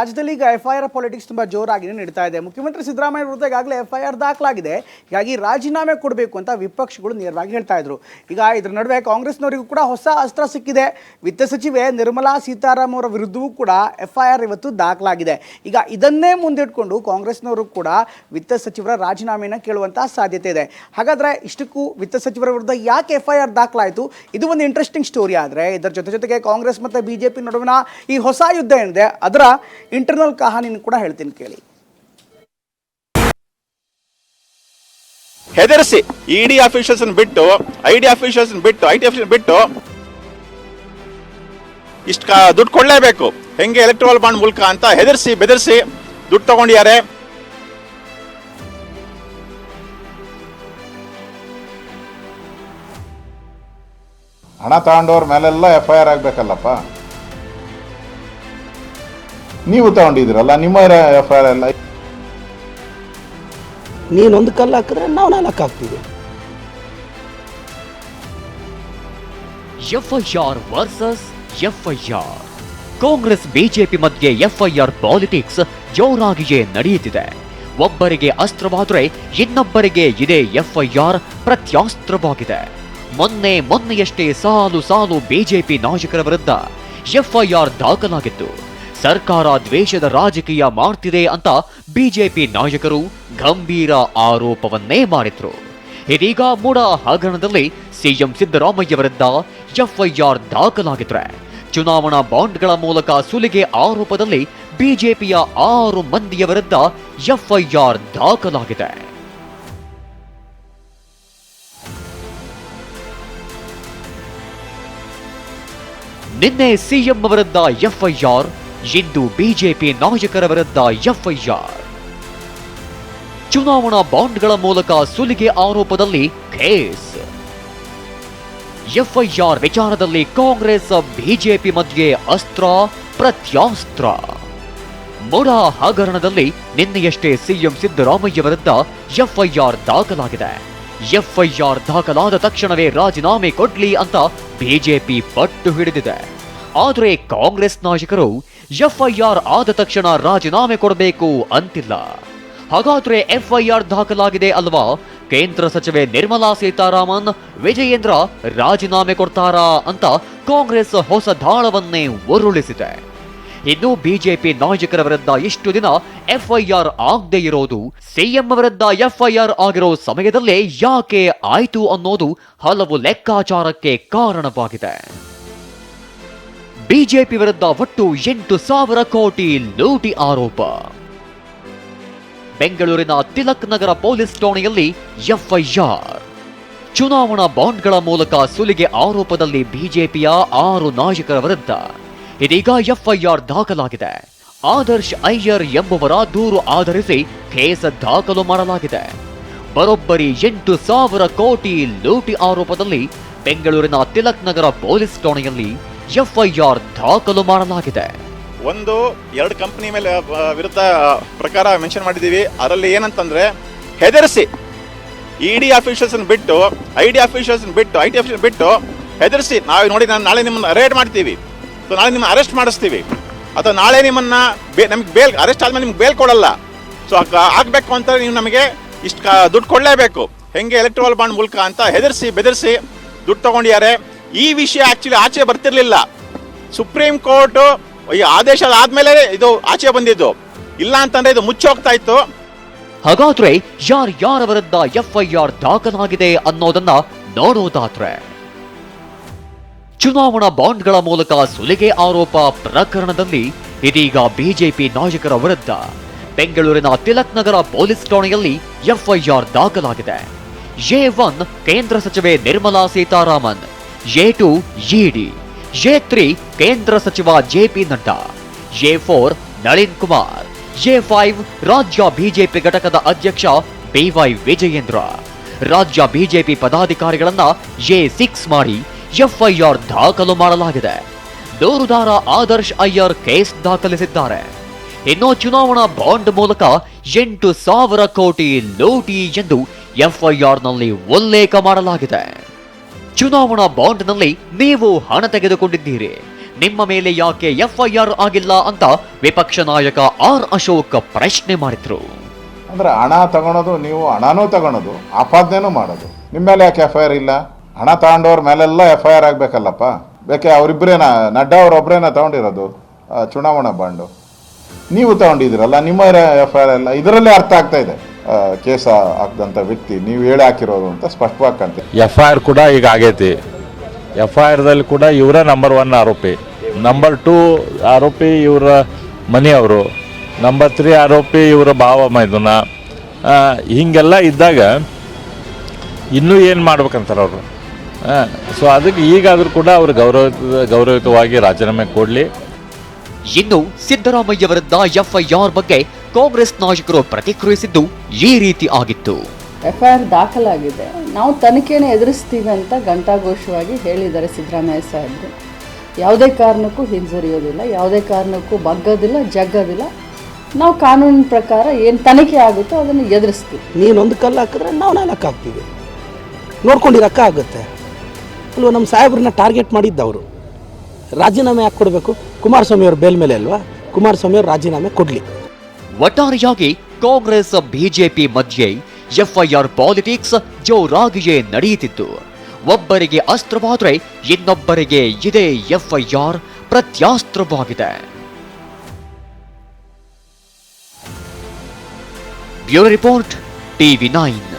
ರಾಜ್ಯದಲ್ಲಿ ಈಗ F I R politics ತುಂಬ ಜೋರಾಗಿ ನಡೀತಾ ಇದೆ. ಮುಖ್ಯಮಂತ್ರಿ ಸಿದ್ದರಾಮಯ್ಯ ವಿರುದ್ಧ ಈಗಾಗಲೇ ಎಫ್ ಐ ಆರ್ ದಾಖಲಾಗಿದೆ. ಹೀಗಾಗಿ ರಾಜೀನಾಮೆ ಕೊಡಬೇಕು ಅಂತ ವಿಪಕ್ಷಗಳು ನೇರವಾಗಿ ಹೇಳ್ತಾ ಇದ್ರು. ಈಗ ಇದ್ರ ನಡುವೆ ಕಾಂಗ್ರೆಸ್ನವರಿಗೂ ಕೂಡ ಹೊಸ ಅಸ್ತ್ರ ಸಿಕ್ಕಿದೆ. ವಿತ್ತ ಸಚಿವೆ ನಿರ್ಮಲಾ ಸೀತಾರಾಮ್ ಅವರ ವಿರುದ್ಧವೂ ಕೂಡ ಎಫ್ ಐ ಆರ್ ಇವತ್ತು ದಾಖಲಾಗಿದೆ. ಈಗ ಇದನ್ನೇ ಮುಂದಿಟ್ಕೊಂಡು ಕಾಂಗ್ರೆಸ್ನವರು ಕೂಡ ವಿತ್ತ ಸಚಿವರ ರಾಜೀನಾಮೆನ ಕೇಳುವಂತಹ ಸಾಧ್ಯತೆ ಇದೆ. ಹಾಗಾದ್ರೆ ಇಷ್ಟಕ್ಕೂ ವಿತ್ತ ಸಚಿವರ ವಿರುದ್ಧ ಯಾಕೆ ಎಫ್ ಐ ಆರ್ ದಾಖಲಾಯಿತು? ಇದು ಒಂದು ಇಂಟ್ರೆಸ್ಟಿಂಗ್ ಸ್ಟೋರಿ ಆದರೆ, ಇದರ ಜೊತೆ ಜೊತೆಗೆ ಕಾಂಗ್ರೆಸ್ ಮತ್ತು ಬಿಜೆಪಿ ನಡುವಿನ ಈ ಹೊಸ ಯುದ್ಧ ಏನಿದೆ, ಅದರ ಇಂಟರ್ನಲ್ ಕಹಾನಿನ ಕೂಡ ಹೇಳ್ತೀನಿ ಕೇಳಿ. ಹೆದರಿಸಿ ಇಡಿ ಅಫಿಷಿಯಲ್ಸ್ ಬಿಟ್ಟು ಐ ಡಿ ಅಫಿಷಿಯಲ್ಸ್ ಬಿಟ್ಟು ಐ ಟಿ ಅಫಿಷಿಯಲ್ ಬಿಟ್ಟು ಇಷ್ಟು ದುಡ್ಡು ಕೊಡಲೇಬೇಕು. ಹೆಂಗೆ ಎಲೆಕ್ಟ್ರಲ್ ಬಾಂಡ್ ಮೂಲಕ ಅಂತ ಹೆದರಿಸಿ ಬೆದರಿಸಿ ದುಡ್ಡು ತಗೊಂಡಿದ್ದಾರೆ. ಹಣ ತಗೊಂಡವ್ರ ಮೇಲೆಲ್ಲ ಎಫ್ ಐ ಆರ್ ಆಗ್ಬೇಕಲ್ಲಪ್ಪ. ನೀವು ತಗೊಂಡಿದ್ದೀರಲ್ಲ ನಿಮ್ಮ ಎಫ್ ಐ ಆರ್ ಎಲ್ಲ ನೀನೊಂದು ಕಲ್ಲು ಹಾಕಿದ್ರೆ ನಾವು ನಾಲ್ಕು ಹಾಕ್ತೀವಿ. FIR versus FIR Congress BJP ಮಧ್ಯೆ ಎಫ್ಐಆರ್ ಪಾಲಿಟಿಕ್ಸ್ ಜೋರಾಗಿಯೇ ನಡೆಯುತ್ತಿದೆ. ಒಬ್ಬರಿಗೆ ಅಸ್ತ್ರವಾದರೆ ಇನ್ನೊಬ್ಬರಿಗೆ ಇದೇ ಎಫ್ಐಆರ್ ಪ್ರತ್ಯಾಸ್ತ್ರವಾಗಿದೆ. ಮೊನ್ನೆ ಮೊನ್ನೆಯಷ್ಟೇ ಸಾಲು ಸಾಲು ಬಿಜೆಪಿ ನಾಯಕರ ವಿರುದ್ಧ ಎಫ್ಐಆರ್ ದಾಖಲಾಗಿತ್ತು. ಸರ್ಕಾರ ದ್ವೇಷದ ರಾಜಕೀಯ ಮಾಡ್ತಿದೆ ಅಂತ ಬಿಜೆಪಿ ನಾಯಕರು ಗಂಭೀರ ಆರೋಪವನ್ನೇ ಮಾಡಿದ್ರು. ಇದೀಗ ಮೂಡ ಹಗರಣದಲ್ಲಿ ಸಿಎಂ ಸಿದ್ದರಾಮಯ್ಯ ವಿರುದ್ಧ ಎಫ್ಐಆರ್ ದಾಖಲಾಗಿದ್ರೆ. ಚುನಾವಣಾ ಬಾಂಡ್ಗಳ ಮೂಲಕ ಸುಲಿಗೆ ಆರೋಪದಲ್ಲಿ ಬಿಜೆಪಿಯ ಆರು ಮಂದಿಯ ವಿರುದ್ಧ ಎಫ್ಐಆರ್ ದಾಖಲಾಗಿದೆ. ನಿನ್ನೆ ಸಿಎಂ ವಿರುದ್ಧ ಎಫ್ಐಆರ್ ಇಂದು ಬಿಜೆಪಿ ನಾಯಕರ ವಿರುದ್ಧ ಎಫ್ಐಆರ್. ಚುನಾವಣಾ ಬಾಂಡ್ಗಳ ಮೂಲಕ ಸುಲಿಗೆ ಆರೋಪದಲ್ಲಿ ಕೇಸ್. ಎಫ್ಐಆರ್ ವಿಚಾರದಲ್ಲಿ ಕಾಂಗ್ರೆಸ್ ಬಿಜೆಪಿ ಮಧ್ಯೆ ಅಸ್ತ್ರ ಪ್ರತ್ಯಾಸ್ತ್ರ. ಮೊಡ ಹಗರಣದಲ್ಲಿ ನಿನ್ನೆಯಷ್ಟೇ ಸಿಎಂ ಸಿದ್ದರಾಮಯ್ಯ ವಿರುದ್ಧ ಎಫ್ಐಆರ್ ದಾಖಲಾಗಿದೆ. ಎಫ್ಐಆರ್ ದಾಖಲಾದ ತಕ್ಷಣವೇ ರಾಜೀನಾಮೆ ಕೊಡ್ಲಿ ಅಂತ ಬಿಜೆಪಿ ಪಟ್ಟು ಹಿಡಿದಿದೆ. ಆದರೆ ಕಾಂಗ್ರೆಸ್ ನಾಯಕರು ಎಫ್ಐಆರ್ ಆದ ತಕ್ಷಣ ರಾಜೀನಾಮೆ ಕೊಡಬೇಕು ಅಂತಿಲ್ಲ. ಹಾಗಾದ್ರೆ ಎಫ್ಐಆರ್ ದಾಖಲಾಗಿದೆ ಅಲ್ವಾ? ಕೇಂದ್ರ ಸಚಿವೆ ನಿರ್ಮಲಾ ಸೀತಾರಾಮನ್ ವಿಜಯೇಂದ್ರ ರಾಜೀನಾಮೆ ಕೊಡ್ತಾರಾ ಅಂತ ಕಾಂಗ್ರೆಸ್ ಹೊಸ ದಾಳವನ್ನೇ ಉರುಳಿಸಿದೆ. ಇನ್ನು ಬಿಜೆಪಿ ನಾಯಕರ ವಿರುದ್ಧ ಇಷ್ಟು ದಿನ ಎಫ್ಐಆರ್ ಆಗದೆ ಇರೋದು, ಸಿಎಂ ವಿರುದ್ಧ ಎಫ್ಐಆರ್ ಆಗಿರೋ ಸಮಯದಲ್ಲೇ ಯಾಕೆ ಆಯ್ತು ಅನ್ನೋದು ಹಲವು ಲೆಕ್ಕಾಚಾರಕ್ಕೆ ಕಾರಣವಾಗಿದೆ. ಬಿಜೆಪಿ ವಿರುದ್ಧ ಒಟ್ಟು ಎಂಟು ಸಾವಿರ ಕೋಟಿ ಲೂಟಿ ಆರೋಪ. ಬೆಂಗಳೂರಿನ ತಿಲಕ್ ನಗರ ಪೊಲೀಸ್ ಠಾಣೆಯಲ್ಲಿ ಎಫ್ಐಆರ್. ಚುನಾವಣಾ ಬಾಂಡ್ಗಳ ಮೂಲಕ ಸುಲಿಗೆ ಆರೋಪದಲ್ಲಿ ಬಿಜೆಪಿಯ ಆರು ನಾಯಕರ ವಿರುದ್ಧ. ಇದೀಗ ಎಫ್ಐಆರ್ ದಾಖಲಾಗಿದೆ. ಆದರ್ಶ್ ಅಯ್ಯರ್ ಎಂಬುವರ ದೂರು ಆಧರಿಸಿ ಕೇಸ್ ದಾಖಲು ಮಾಡಲಾಗಿದೆ. ಬರೋಬ್ಬರಿ ಎಂಟು ಸಾವಿರ ಕೋಟಿ ಲೂಟಿ ಆರೋಪದಲ್ಲಿ ಬೆಂಗಳೂರಿನ ತಿಲಕ್ ನಗರ ಪೊಲೀಸ್ ಠಾಣೆಯಲ್ಲಿ ಎಫ್ಐಆರ್ ದಾಖಲು ಮಾಡಲಾಗಿದೆ. ಒಂದು, ಎರಡು ಕಂಪನಿ ಮೇಲೆ ವಿರುದ್ಧ ಪ್ರಕಾರ ಮೆನ್ಷನ್ ಮಾಡಿದ್ದೀವಿ. ಅದರಲ್ಲಿ ಏನಂತಂದ್ರೆ, ಹೆದರಿಸಿ. ಇಡಿ ಅಫಿಷಿಯಲ್ಸ್ ಬಿಟ್ಟು ಐ ಡಿ ಅಫಿಷಿಯಲ್ಸ್ ಬಿಟ್ಟು ಐ ಟಿ ಆಫೀಸರ್ ಬಿಟ್ಟು ಹೆದರಿಸಿ, ನಾವು ನೋಡಿ ನಾನು ನಾಳೆ ನಿಮ್ಮನ್ನು ರೇಡ್ ಮಾಡ್ತೀವಿ. ಸೊ ನಾಳೆ ನಿಮ್ಮನ್ನು ಅರೆಸ್ಟ್ ಮಾಡಿಸ್ತೀವಿ. ಅಥವಾ ನಾಳೆ ನಿಮ್ಮನ್ನ ಬೇ, ನಮ್ಗೆ ಬೇಲ್, ಅರೆಸ್ಟ್ ಆದ್ಮೇಲೆ ನಿಮ್ಗೆ ಬೇಲ್ ಕೊಡಲ್ಲ. ಸೊ ಆಗಬೇಕು ಅಂತ ನೀವು ನಮಗೆ ಇಷ್ಟು ದುಡ್ಡು ಕೊಡಲೇಬೇಕು. ಹೆಂಗೆ ಎಲೆಕ್ಟ್ರಲ್ ಬಾಂಡ್ ಮೂಲಕ ಅಂತ ಹೆದರಿಸಿ, ಬೆದರಿಸಿ ದುಡ್ಡು ತಗೊಂಡಿದ್ದಾರೆ. ಈ ವಿಷಯ ಆಕ್ಚುಲಿ ಆಚೆ ಬರ್ತಿರ್ಲಿಲ್ಲ. ಸುಪ್ರೀಂ ಕೋರ್ಟ್ ಈ ಆದೇಶ ಆದ್ಮೇಲೆ ಇದು ಆಚೆ ಬಂದಿದ್ದು. ಇಲ್ಲ ಅಂತಂದ್ರೆ ಇದು ಮುಚ್ಚೋಗ್ತಾ ಇತ್ತು. ಹಾಗಾದ್ರೆ ಯಾರ್ ಯಾರ ವಿರುದ್ಧ ಎಫ್ಐಆರ್ ದಾಖಲಾಗಿದೆ ಅನ್ನೋದನ್ನ ನೋಡೋದಾದ್ರೆ. ಚುನಾವಣಾ ಬಾಂಡ್ಗಳ ಮೂಲಕ ಸುಲಿಗೆ ಆರೋಪ ಪ್ರಕರಣದಲ್ಲಿ ಇದೀಗ ಬಿಜೆಪಿ ನಾಯಕರ ವಿರುದ್ಧ. ಬೆಂಗಳೂರಿನ ತಿಲಕ್ ನಗರ ಪೊಲೀಸ್ ಠಾಣೆಯಲ್ಲಿ ಎಫ್ಐಆರ್ ದಾಖಲಾಗಿದೆ. ಎ ಒನ್ ಕೇಂದ್ರ ಸಚಿವೆ Nirmala Sitharaman A two ED A three ಕೇಂದ್ರ ಸಚಿವ J P Nadda A four Nalin Kumar A five ರಾಜ್ಯ ಬಿಜೆಪಿ ಘಟಕದ ಅಧ್ಯಕ್ಷ ಬಿವೈ ವಿಜಯೇಂದ್ರ. ರಾಜ್ಯ ಬಿಜೆಪಿ ಪದಾಧಿಕಾರಿಗಳನ್ನ ಎ ಸಿಕ್ಸ್ ಮಾಡಿ ಎಫ್ಐಆರ್ ದಾಖಲು ಮಾಡಲಾಗಿದೆ. ದೂರುದಾರ ಆದರ್ಶ್ ಅಯ್ಯರ್ ಕೇಸ್ ದಾಖಲಿಸಿದ್ದಾರೆ. ಇನ್ನು ಚುನಾವಣಾ ಬಾಂಡ್ ಮೂಲಕ ಎಂಟು ಸಾವಿರ ಕೋಟಿ ಲೂಟಿ ಎಂದು ಎಫ್ಐಆರ್ನಲ್ಲಿ ಉಲ್ಲೇಖ ಮಾಡಲಾಗಿದೆ. ಚುನಾವಣಾ ಬಾಂಡ್ನಲ್ಲಿ ನೀವು ಹಣ ತೆಗೆದುಕೊಂಡಿದ್ದೀರಿ. ನಿಮ್ಮ ಮೇಲೆ ಯಾಕೆ ಎಫ್ಐಆರ್ ಆಗಿಲ್ಲ ಅಂತ ವಿಪಕ್ಷ ನಾಯಕ ಆರ್ ಅಶೋಕ್ ಪ್ರಶ್ನೆ ಮಾಡಿದ್ರು. ಅಂದ್ರೆ ಹಣ ತಗೊಳೋದು ನೀವು ಹಣನೂ ತಗೊಳೋದು, ಆಪಾದನೆನೂ ಮಾಡೋದು. ನಿಮ್ಮ ಮೇಲೆ ಯಾಕೆ ಎಫ್ಐಆರ್ ಇಲ್ಲ? ಹಣ ತಗೊಂಡವ್ರ ಮೇಲೆಲ್ಲ ಎಫ್ಐಆರ್ ಆಗ್ಬೇಕಲ್ಲಪ್ಪ. ಬೇಕೆ ಅವರಿಬ್ಬರೇನ ನಡ್ಡಾ ಅವ್ರೊಬ್ಬರೇನ ತಗೊಂಡಿರೋದು ಚುನಾವಣಾ ಬಾಂಡು. ನೀವು ತಗೊಂಡಿದ್ದೀರಲ್ಲ, ನಿಮ್ಮ ಎಫ್ ಐ ಆರ್ ಎಲ್ಲ, ಇದರಲ್ಲೇ ಅರ್ಥ ಆಗ್ತಾ ಇದೆ. ಕೇಸ ಹಾಕಿದಂಥ ವ್ಯಕ್ತಿ ನೀವು ಹೇಳಿ ಹಾಕಿರೋದು ಅಂತ ಸ್ಪಷ್ಟವಾಗಿ ಕಾಣ್ತೀವಿ ಎಫ್ ಐ ಆರ್ ಕೂಡ ಈಗ ಆಗೈತಿ. ಎಫ್ ಐ ಆರ್ದಲ್ಲಿ ಕೂಡ ಇವರೇ ನಂಬರ್ ಒನ್ ಆರೋಪಿ. ನಂಬರ್ ಟೂ ಆರೋಪಿ ಇವರ ಮನೆಯವರು. ನಂಬರ್ ತ್ರೀ ಆರೋಪಿ ಇವರ ಭಾವ ಮೈದುನ. ಹೀಗೆಲ್ಲ ಇದ್ದಾಗ ಇನ್ನೂ ಏನು ಮಾಡ್ಬೇಕಂತಾರೆ ಅವರು? ಸೊ ಅದಕ್ಕೆ ಈಗಾದರೂ ಕೂಡ ಅವರು ಗೌರವ ಗೌರವಯುತವಾಗಿ ರಾಜೀನಾಮೆ ಕೊಡಲಿ. ಇನ್ನು ಸಿದ್ದರಾಮಯ್ಯ ವಿರುದ್ಧ ಎಫ್ಐಆರ್ ಬಗ್ಗೆ ಕಾಂಗ್ರೆಸ್ ನಾಯಕರು ಪ್ರತಿಕ್ರಿಯಿಸಿದ್ದು ಈ ರೀತಿ ಆಗಿತ್ತು. ಎಫ್ಐಆರ್ ಐ ಆರ್ ದಾಖಲಾಗಿದೆ. ನಾವು ತನಿಖೆಯನ್ನು ಎದುರಿಸ್ತೀವಿ ಅಂತ ಘಂಟಾಘೋಷವಾಗಿ ಹೇಳಿದ್ದಾರೆ ಸಿದ್ದರಾಮಯ್ಯ ಸಾಹೇಬರು. ಯಾವುದೇ ಕಾರಣಕ್ಕೂ ಹಿಂಜರಿಯೋದಿಲ್ಲ ಯಾವುದೇ ಕಾರಣಕ್ಕೂ ಬಗ್ಗೋದಿಲ್ಲ ಜಗ್ಗೋದಿಲ್ಲ. ನಾವು ಕಾನೂನಿನ ಪ್ರಕಾರ ಏನು ತನಿಖೆ ಆಗುತ್ತೋ ಅದನ್ನು ಎದುರಿಸ್ತೀವಿ. ನೀನೊಂದು ಕಲ್ಲು ಹಾಕಿದ್ರೆ ನಾವು ನಾಲ್ಕು ಹಾಕ್ತೀವಿ. ನೋಡ್ಕೊಂಡಿರಕ್ಕ ಆಗುತ್ತೆ. ಅಲ್ವಾ ನಮ್ಮ ಸಾಹೇಬ್ರನ್ನ ಟಾರ್ಗೆಟ್ ಮಾಡಿದ್ದವರು ರಾಜೀನಾಮೆ ಯಾಕೆ ಕೊಡಬೇಕು? ಕುಮಾರಸ್ವಾಮಿ ಅವ್ರ ಬೇಲ್ ಮೇಲೆ ಅಲ್ವಾ? ಕುಮಾರಸ್ವಾಮಿ ಅವ್ರು ರಾಜೀನಾಮೆ ಕೊಡಲಿ. ಒಟ್ಟಾರೆಯಾಗಿ ಕಾಂಗ್ರೆಸ್, ಬಿಜೆಪಿ ಮಧ್ಯೆ ಎಫ್ಐಆರ್ ಪಾಲಿಟಿಕ್ಸ್ ಜೋರಾಗಿಯೇ ನಡೆಯುತ್ತಿದ್ದು ಒಬ್ಬರಿಗೆ ಅಸ್ತ್ರವಾದರೆ ಇನ್ನೊಬ್ಬರಿಗೆ ಇದೇ FIR ಪ್ರತ್ಯಾಸ್ತ್ರವಾಗಿದೆ. Bureau report, TV nine.